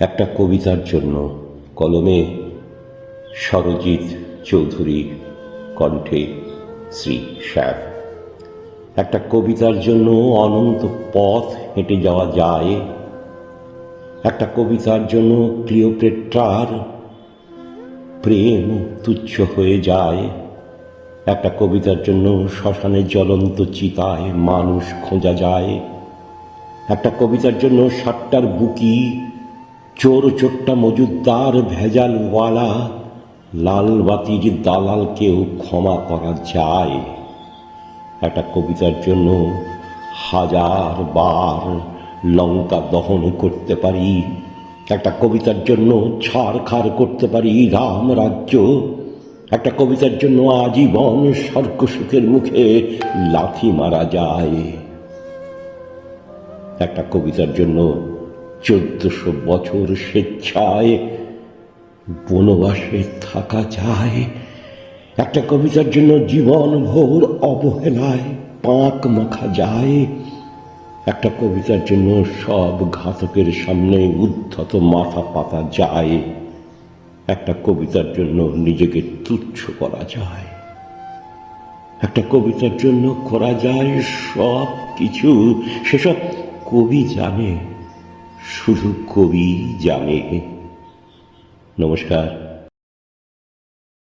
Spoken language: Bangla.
একটা কবিতার জন্য কলমে সরজিৎ চৌধুরী কণ্ঠে শ্রী শ্যাম। একটা কবিতার জন্য অনন্ত পথ হেঁটে যাওয়া যায়। একটা কবিতার জন্য ক্লিওপেট্রার প্রেম তুচ্ছ হয়ে যায়। একটা কবিতার জন্য শ্মশানে জ্বলন্ত চিতায় মানুষ খোঁজা যায়। একটা কবিতার জন্য সাতটার বুকি চোর চোট্টা মজুদ্দার ভেজালওয়ালা লাল বাতির দালালকেও ক্ষমা করা যায়। একটা কবিতার জন্য হাজার বার লঙ্কা দহন করতে পারি, একটা কবিতার জন্য ছাড় খাড় করতে পারি রাম রাজ্য, একটা কবিতার জন্য আজীবন স্বর্গসুখের মুখে লাথি মারা যায়। একটা কবিতার জন্য চোদ্দশো বছর স্বেচ্ছায় বনবাসে থাকা যায়। একটা কবিতার জন্য জীবন ভোর অবহেলায় পাক মাখা যায়। একটা কবিতার জন্য সব ঘাতকের সামনে উদ্ধত মাথা পাতা যায়। একটা কবিতার জন্য নিজেকে তুচ্ছ করা যায়। একটা কবিতার জন্য করা যায় সব কিছু সেসব কবি জানে শুধু কবি জানে। নমস্কার।